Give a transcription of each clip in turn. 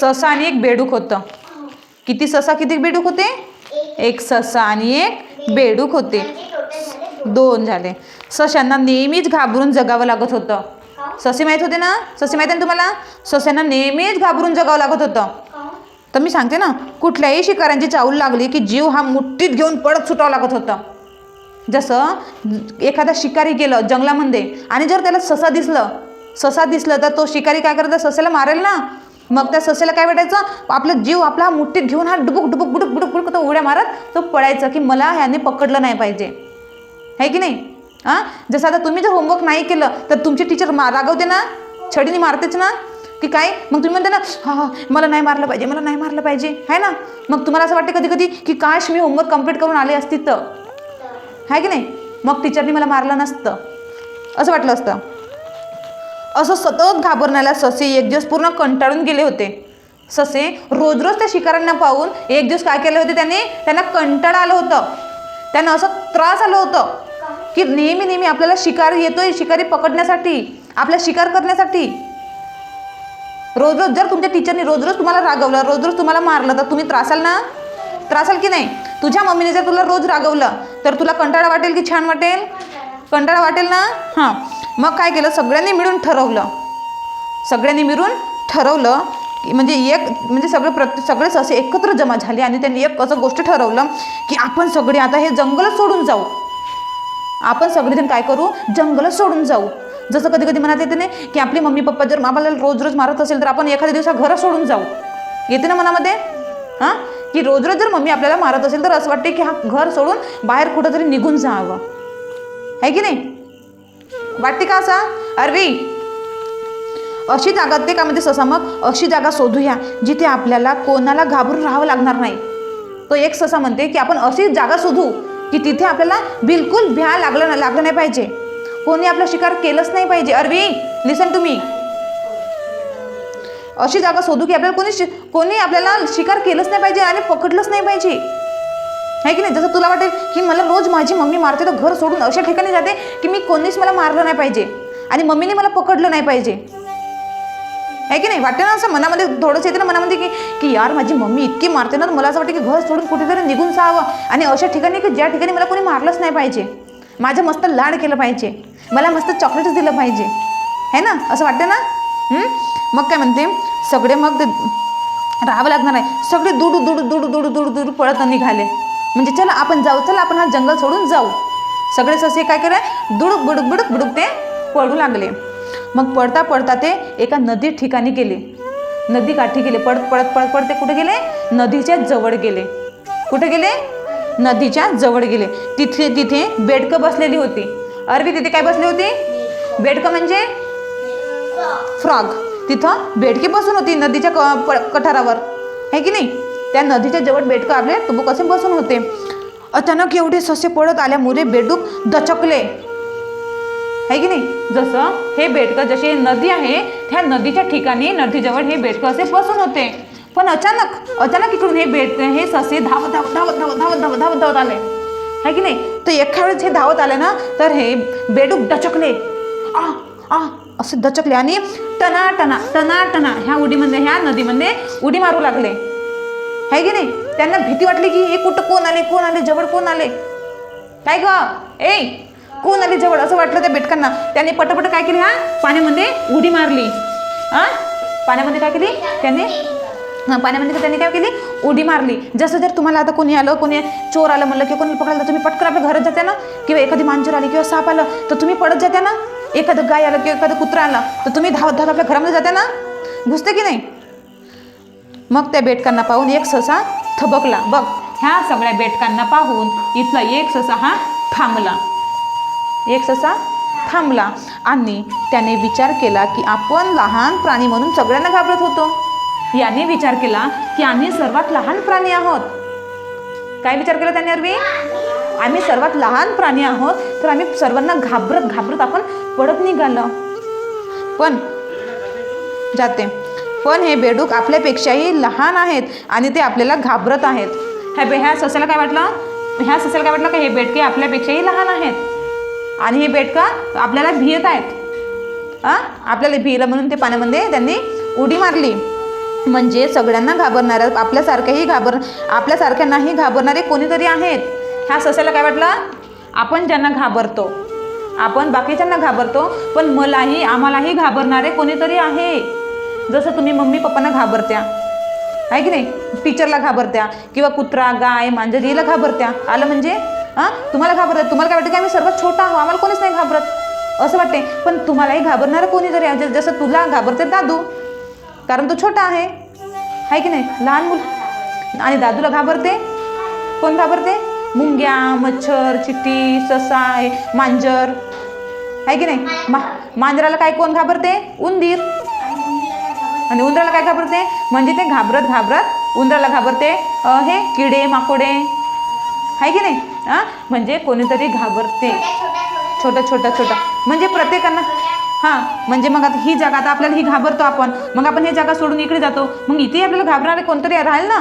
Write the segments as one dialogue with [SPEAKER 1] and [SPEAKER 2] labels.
[SPEAKER 1] ससा आणि एक बेडूक होतं. किती ससा किती बेडूक होते? एक ससा आणि एक बेडूक होते. दोन झाले. सशांना नेहमीच घाबरून जगावं लागत होतं. ससे माहीत होते ना? ससे माहीत आहे ना तुम्हाला? सस्यांना नेहमीच घाबरून जगावं लागत होतं. तर मी सांगते ना कुठल्याही शिकाऱ्यांची चावल लागली की जीव हा मुठ्ठीत घेऊन पडत सुटावं लागत होतं. जसं एखादा शिकारी गेलं जंगलामध्ये आणि जर त्याला ससा दिसलं ससा दिसलं तर तो शिकारी काय करत सस्याला मारेल ना? मग त्या सस्याला काय वाटायचं? आपला जीव आपला हा मुठ्ठीत घेऊन हा डुबुक डुबुक बुडुक बुडुक बुडुक तो उड्या मारत तो पळायचं की मला ह्याने पकडलं नाही पाहिजे. आहे की नाही? हां? जसं आता तुम्ही जर होमवर्क नाही केलं तर तुमची टीचर मा रागवते ना? छडीने मारतेच ना? की काय? मग तुम्ही म्हणता ना हा हा मला नाही मारलं पाहिजे मला नाही मारलं पाहिजे. आहे ना? मग तुम्हाला असं वाटतं कधी कधी की काश मी होमवर्क कंप्लीट करून आले असती तर. आहे की नाही? मग टीचरनी मला मारलं नसतं. असं वाटलं असतं. असं सतत घाबरण्याला ससे एक दिवस पूर्ण कंटाळून गेले होते. ससे रोज रोज त्या शिकाऱ्यांना पाहून एक दिवस काय केले होते त्यांनी त्यांना कंटाळा आलं होतं. त्यांना असं त्रास आलं होतं की नेहमी नेहमी आपल्याला शिकार येतोय शिकारी पकडण्यासाठी आपला शिकार करण्यासाठी. रोज रोज जर तुमच्या टीचरनी रोज रोज तुम्हाला रागवलं रोज रोज तुम्हाला मारलं तर तुम्ही त्रासाल ना? त्रासाल की नाही? तुझ्या मम्मीने जर तुला रोज रागवलं तर तुला कंटाळा वाटेल की छान वाटेल? कंटाळा वाटेल ना? हां. मग काय केलं? सगळ्यांनी मिळून ठरवलं. सगळ्यांनी मिळून ठरवलं की म्हणजे एक म्हणजे सगळे प्रत्येक सगळेच असे एकत्र जमा झाले आणि त्यांनी एक असं गोष्ट ठरवलं की आपण सगळे आता हे जंगलच सोडून जाऊ. आपण सगळेजण काय करू? जंगल सोडून जाऊ. जसं कधी कधी मनात येते नाही की आपली मम्मी पप्पा जर आपल्याला रोज रोज मारत असेल तर आपण एखाद्या दिवसा घरं सोडून जाऊ. येते ना मनामध्ये? हां? की रोज रोज जर मम्मी आपल्याला मारत असेल तर असं वाटते की हा घर सोडून बाहेर कुठंतरी निघून जावं. आहे की नाही? वाटते का असा? अरवी अशी जागा ते का म्हणते ससा मग अशी जागा शोधूया जिथे आपल्याला कोणाला घाबरून राहावं लागणार नाही. तो एक ससा म्हणते की आपण अशी जागा शोधू की तिथे आपल्याला बिलकुल भ्या लागलं ना लागलं नाही पाहिजे. कोणी आपला शिकार केलंच नाही पाहिजे. अरवी लिसन तुम्ही अशी जागा शोधू की आपल्याला कोणी कोणी आपल्याला शिकार केलंच नाही पाहिजे आणि पकडलंच नाही पाहिजे. आहे की नाही? जसं तुला वाटेल की मला रोज माझी मम्मी मारते तर घर सोडून अशा ठिकाणी जाते की मी कोणीच मला मारलं नाही पाहिजे. आणि मम्मीने मला पकडलं नाही पाहिजे. आहे की नाही? वाटते ना असं मनामध्ये थोडंसं येते ना मनामध्ये की की यार माझी मम्मी इतकी मारते ना तर मला असं वाटतं की घर सोडून कुठेतरी निघून जावं. आणि अशा ठिकाणी की ज्या ठिकाणी मला कोणी मारलंच नाही पाहिजे. माझं मस्त लाड केलं पाहिजे. मला मस्त चॉकलेटच दिलं पाहिजे. है ना? असं वाटतं ना? मग काय म्हणते? सगळे मग राहावं लागणार आहे. सगळे दुडू दुडू दुडू दुडू दुडू दुडू पळत निघाले. म्हणजे चला आपण जाऊ. चला आपण हा जंगल सोडून जाऊ. सगळे ससे काय करे? दुडूक बुडूक बुडूक बुडूक ते पळू लागले. मग पडता पडता ते एका नदी ठिकाणी गेले. नदी काठी गेले. पडत पडत पडत पडत ते कुठे गेले? नदीच्या जवळ गेले. कुठे गेले? नदीच्या जवळ गेले. तिथे तिथे बेडकं बसलेली होती. अरवी तिथे काय बसली होती? बेडकं म्हणजे? फ्रॉग तिथं बेडकी बसून होती नदीच्या क कठारावर. आहे की नाही? त्या नदीच्या जवळ बेडकं आपले तुबुक असे बसून होते. अचानक एवढे ससे पडत आल्यामुळे बेडूक दचकले. आहे की नाही? जसं हे बेडकं जशी नदी आहे त्या नदीच्या ठिकाणी नदीजवळ हे बेडकं असे बसून होते. पण अचानक अचानक इकडून हे बेड हे ससे धावत धावत धावत धावत धावत धावत धावत धावत आले. आहे की नाही? तर एका वेळेस हे धावत आले ना तर हे बेडूक दचकले. आ आ असे दचकले आणि टना टना टना टना ह्या उडीमध्ये ह्या नदीमध्ये उडी मारू लागले. आहे की नाही? त्यांना भीती वाटली की हे कुठं कोण आले कोण आले जवळ कोण आले? काय ग? ए कोण आले जवळ? असं वाटलं त्या बेटकांना. त्यांनी पटपट काय केली हा? पाण्यामध्ये उडी मारली. हा पाण्यामध्ये काय केली? त्यांनी? पाण्यामध्ये त्यांनी काय केली? उडी मारली. जसं जर तुम्हाला आता कोणी आलं कोणी चोर आलं म्हणलं किंवा कोणी पकडलं तर तुम्ही पटकन आपल्या घरात जाते ना? किंवा एखादी मांजर आली किंवा साप आलं तर तुम्ही पडत जाते ना? एखादं गाय आलं किंवा एखादं कुत्रा आलं तर तुम्ही धावत धावत आपल्या घरामध्ये जाते ना? घुसते की नाही? मग त्या बेटकांना पाहून एक ससा थबकला. बघ ह्या सगळ्या बेटकांना पाहून इथला एक ससा हा थांबला. एक ससा थांबला आणि त्याने विचार केला की आपण लहान प्राणी म्हणून सगळ्यांना घाबरत होतो. याने विचार केला की आम्ही सर्वात लहान प्राणी आहोत. काय विचार केला त्याने अरवी? आम्ही सर्वात लहान प्राणी आहोत तर आम्ही सर्वांना घाबरत घाबरत आपण पडत निघालो. पण जाते. पण हे बेडूक आपल्यापेक्षाही लहान आहेत आणि ते आपल्याला घाबरत आहेत. ह्या बे ह्या सस्याला काय वाटलं? ह्या सस्याला काय वाटलं का हे बेडके आपल्यापेक्षाही लहान आहेत? आणि हे बेडकं आपल्याला भियत आहेत. हां आपल्याला भियलं म्हणून ते पाण्यामध्ये त्यांनी उडी मारली. म्हणजे सगळ्यांना घाबरणाऱ्या आपल्यासारख्याही घाबर आपल्यासारख्यांनाही घाबरणारे कोणीतरी आहेत. ह्या सस्याला काय वाटलं? आपण ज्यांना घाबरतो आपण बाकीच्यांना घाबरतो पण मलाही आम्हालाही घाबरणारे कोणीतरी आहे. जसं तुम्ही मम्मी पप्पांना घाबरत्या आहे की नाही? टीचरला घाबरत्या किंवा कुत्रा गाय मांजर हिला घाबरत्या. आलं म्हणजे? हां? तुम्हाला घाबरतात तुम्हाला काय वाटतं की आम्ही सर्वात छोटा आहो आम्हाला कोणीच नाही घाबरत. असं वाटते. पण तुम्हालाही घाबरणारं कोणीतरी आहे जसं तुला घाबरते दादू. कारण तो छोटा आहे. आहे की नाही? लहान मुल आणि दादूला घाबरते? कोण घाबरते? मुंग्या मच्छर चिट्टी ससा मांजर. आहे की नाही? मा मांजराला काय कोण घाबरते? उंदीर. आणि उंदराला काय घाबरते? म्हणजे ते घाबरत घाबरत उंदराला घाबरते. हे किडे माकोडे. आहे की नाही? हां? म्हणजे कोणीतरी घाबरते. छोटं छोटं छोटं म्हणजे प्रत्येकांना हां म्हणजे मग आता ही जागा आता आपल्याला ही घाबरतो आपण. मग आपण ही जागा सोडून इकडे जातो. मग इथे आपल्याला घाबरणारे कोणतरी राहील ना?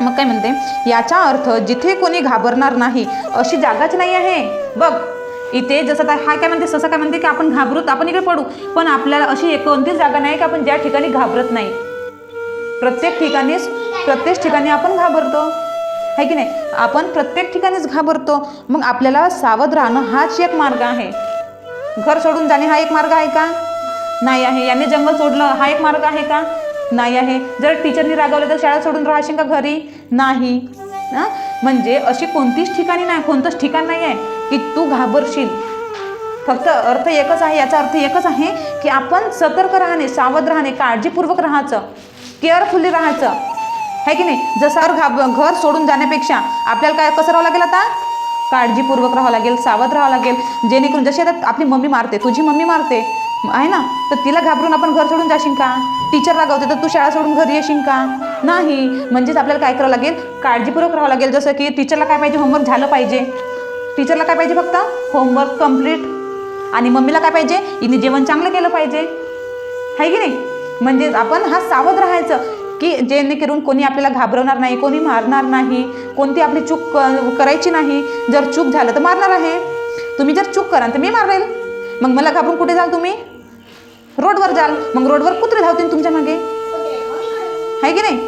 [SPEAKER 1] मग काय म्हणते? याचा अर्थ जिथे कोणी घाबरणार नाही अशी जागाच नाही आहे. बघ इथे जसं काय हा काय म्हणते तसं काय म्हणते की आपण घाबरूत आपण इकडे पडू. पण आपल्याला अशी एक कोणतीच जागा नाही की आपण ज्या ठिकाणी घाबरत नाही. प्रत्येक ठिकाणीच प्रत्येक ठिकाणी आपण घाबरतो. आहे की नाही? आपण प्रत्येक ठिकाणीच घाबरतो. मग आपल्याला सावध राहणं हाच एक मार्ग आहे. घर सोडून जाणे हा एक मार्ग आहे का? नाही आहे. याने जंगल सोडलं हा एक मार्ग आहे का? नाही आहे. जर टीचरनी रागवलं तर शाळा सोडून राहशील का घरी? नाही. म्हणजे अशी कोणतीच ठिकाणी नाही कोणतंच ठिकाण नाही आहे की तू घाबरशील. फक्त अर्थ एकच आहे याचा अर्थ एकच आहे की आपण सतर्क राहणे सावध राहणे काळजीपूर्वक राहायचं केअरफुली राहायचं. आहे की नाही? जसं घाब घर सोडून जाण्यापेक्षा आपल्याला काय कसं राहावं लागेल आता? काळजीपूर्वक राहावं लागेल सावध राहावं लागेल. जेणेकरून जशी आता आपली मम्मी मारते तुझी मम्मी मारते आहे ना? तर तिला घाबरून आपण घर सोडून जाशील का? टीचर रागावते तर तू शाळा सोडून घरी येशील का? नाही. म्हणजेच आपल्याला काय करावं लागेल? काळजीपूर्वक राहावं लागेल. जसं की टीचरला काय पाहिजे? होमवर्क झालं पाहिजे. टीचरला काय पाहिजे फक्त? होमवर्क कंप्लीट आणि मम्मीला काय पाहिजे? हिने जेवण चांगलं केलं पाहिजे. आहे की नाही? म्हणजेच आपण हा सावध राहायचं. की जेणेकरून कोणी आपल्याला घाबरवणार नाही कोणी मारणार नाही कोणती आपली चूक क- करायची नाही. जर चूक झालं तर मारणार आहे. तुम्ही जर चूक कराल तर मी मारेल. मग मला घाबरून कुठे जाल तुम्ही? रोडवर जाल. मग रोडवर कुत्रे धावतील तुमच्या मागे. आहे की नाही?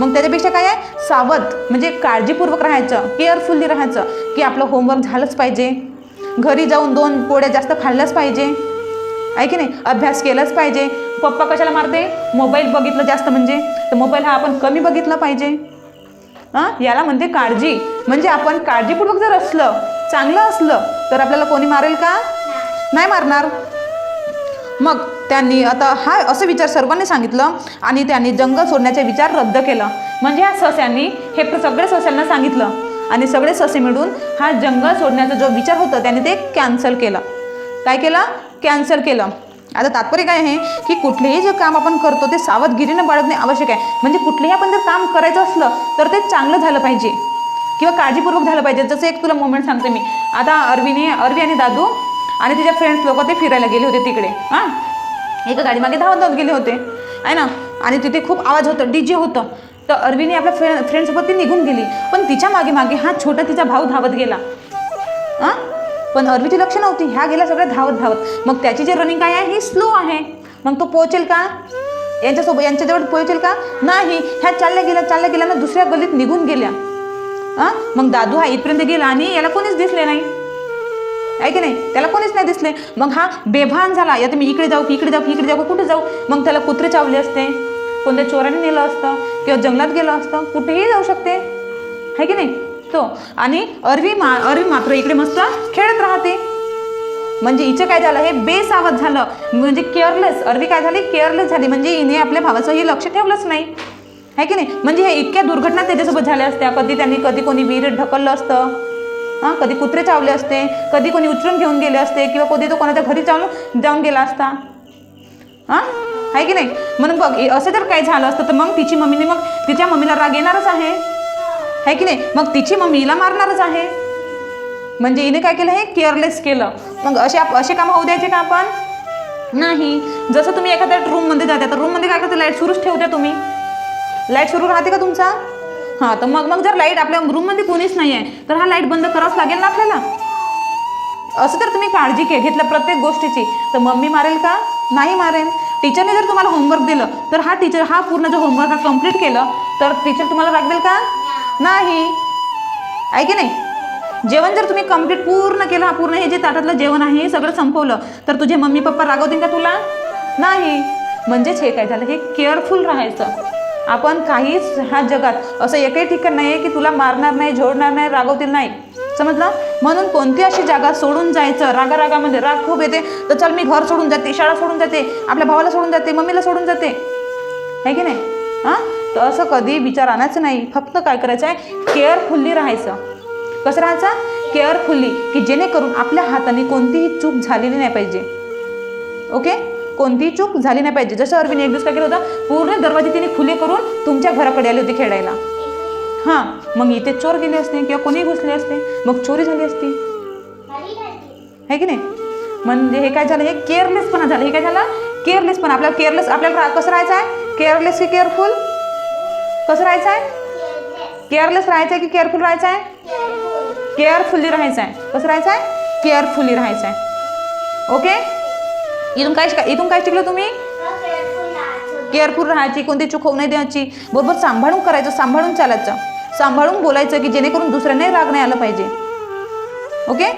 [SPEAKER 1] मग त्याच्यापेक्षा काय आहे? सावध म्हणजे काळजीपूर्वक राहायचं केअरफुल्ली राहायचं की आपलं होमवर्क झालंच पाहिजे. घरी जाऊन दोन पोळ्या जास्त खाल्ल्याच पाहिजे. आहे की नाही? अभ्यास केलाच पाहिजे. पप्पा कशाला मारते? मोबाईल बघितलं जास्त म्हणजे. तर मोबाईल हा आपण कमी बघितला पाहिजे. हां? याला म्हणते काळजी. म्हणजे आपण काळजीपूर्वक जर असलं चांगलं असलं तर आपल्याला कोणी मारेल का? नाही मारणार. मग त्यांनी आता हा असं विचार सर्वांनी सांगितलं आणि त्यांनी जंगल सोडण्याचा विचार रद्द केला. म्हणजे ह्या सस्यांनी हे सगळे सस्यांना सांगितलं. आणि सगळे ससे मिळून हा जंगल सोडण्याचा जो विचार होता त्यांनी ते कॅन्सल केलं. काय केलं? कॅन्सल केलं. आता तात्पर्य काय आहे? की कुठलेही जे काम आपण करतो ते सावधगिरीनं बाळगणे आवश्यक आहे. म्हणजे कुठलेही आपण जर काम करायचं असलं तर ते चांगलं झालं पाहिजे. किंवा काळजीपूर्वक झालं पाहिजे. जसं एक तुला मोमेंट सांगते मी. आता अरवीने अरवी आणि दादू आणि तिच्या फ्रेंड्स लोक ते फिरायला गेले होते तिकडे. हां? एका गाडीमागे धावत धावत गेले होते. आहे ना? आणि तिथे खूप आवाज होतं डी जे होतं. तर अरवीने आपल्या फ्रे फ्रेंडसोबत ती निघून गेली. पण तिच्यामागे मागे हा छोटा तिचा भाऊ धावत गेला. हां? पण अरवीची लक्ष नव्हती. ह्या गेल्या सगळ्या धावत धावत. मग त्याची जी रनिंग काय आहे ही स्लो आहे. मग तो पोहोचेल का? यांच्यासोबत यांच्याजवळ पोहोचेल का? नाही. ह्या चालल्या गेल्या चालल्या गेल्या ना दुसऱ्या गलीत निघून गेल्या. हां? मग दादू हा इथपर्यंत गेला आणि याला कोणीच दिसले नाही. आहे की नाही? त्याला कोणीच नाही दिसले. मग हा बेभान झाला. या तुम्ही इकडे जाऊ की इकडे जाऊ की इकडे जाऊ कुठे जाऊ? मग त्याला कुत्रे चावले असते. कोणत्या चोराने नेलं असतं? किंवा जंगलात गेलं असतं? कुठेही जाऊ शकते. आहे की नाही? तो. आणि अरवी मा अरवी मात्र इकडे मस्त खेळत राहते. म्हणजे हिचं काय झालं? हे बेसावध झालं. म्हणजे केअरलेस अरवी काय झाली? केअरलेस झाली. म्हणजे हिने आपल्या भावाचंही लक्ष ठेवलंच नाही. आहे की नाही? म्हणजे हे इतक्या दुर्घटना त्याच्यासोबत झाल्या असत्या. कधी त्यांनी कधी कोणी विहिरीत ढकललं असतं. हां कधी कुत्रे चावले असते कधी कोणी उचलून घेऊन गेले असते किंवा कधी तो कोणाच्या घरी चालून जाऊन गेला असता. हां? आहे की नाही? म्हणून बघ असं जर काही झालं असतं तर मग तिची मम्मीने मग तिच्या मम्मीला राग येणारच आहे. आहे की नाही? मग तिची मम्मीला मारणारच आहे. म्हणजे हिने काय केलं? हे केअरलेस केलं. मग असे असे कामं होऊ द्यायचे का आपण? नाही. जसं तुम्ही एखाद्या रूममध्ये जाता तर रूममध्ये काय करते? लाइट सुरूच ठेवते तुम्ही. लाइट सुरू राहते का तुमचा? हां तर मग मग जर लाइट आपल्या रूममध्ये कोणीच नाही आहे तर हा लाइट बंद करावाच लागेल ना आपल्याला? असं तर तुम्ही काळजी घे घेतलं प्रत्येक गोष्टीची. तर मम्मी मारेल का? नाही मारेल. टीचरने जर तुम्हाला होमवर्क दिलं तर हा टीचर हा पूर्ण जो होमवर्क हा कंप्लीट केलं तर टीचर तुम्हाला रागवेल का? नाही. आहे की नाही? जेवण जर तुम्ही कंप्लीट पूर्ण केलं हा पूर्ण हे जे ताटातलं जेवण आहे हे सगळं संपवलं तर तुझे मम्मी पप्पा रागवतील का तुला? नाही. म्हणजेच हे काय झालं? हे केअरफुल राहायचं. आपण काहीच ह्या जगात असं एकही ठिकाण नाही आहे की तुला मारणार नाही झोडणार नाही रागवतील नाही. समजलं? म्हणून कोणती अशी जागा सोडून जायचं? रागा रागामध्ये राग खूप येते. तर चल मी घर सोडून जाते शाळा सोडून जाते आपल्या भावाला सोडून जाते मम्मीला सोडून जाते. आहे की नाही? हां? तर असं कधी विचार आणायचं नाही. फक्त काय करायचं आहे? केअरफुल्ली राहायचं. कसं राहायचं? केअरफुल्ली की जेणेकरून आपल्या हाताने कोणतीही चूक झालेली नाही पाहिजे. ओके? कोणतीही चूक झाली नाही पाहिजे. जसं अरविंद एक दिवस काय केलं होतं? पूर्ण दरवाजे तिने खुले करून तुमच्या घराकडे आले होते खेळायला. हां मग इथे चोर गेले असते किंवा कोणी घुसले असते? मग चोरी झाली असती? आहे की नाही? म्हणजे हे काय झालं? हे केअरलेसपणा झालं. हे काय झालं? केअरलेसपणा आपल्याला केअरलेस आपल्याला कसं राहायचं आहे? केअरलेस की केअरफुल कसं राहायचं आहे? केअरलेस राहायचं आहे की केअरफुल राहायचं आहे? केअरफुल्ली राहायचं आहे. कसं राहायचं आहे? केअरफुली राहायचं आहे. ओके इथून काय शिका इथून काय शिकलं तुम्ही? केअरफुल राहायची कोणती चूक होऊ नाही द्यायची. बरोबर सांभाळून करायचं सांभाळून चालायचं. सांभाळून बोलायचं की जेणेकरून दुसऱ्यांनाही राग नाही आलं पाहिजे. ओके?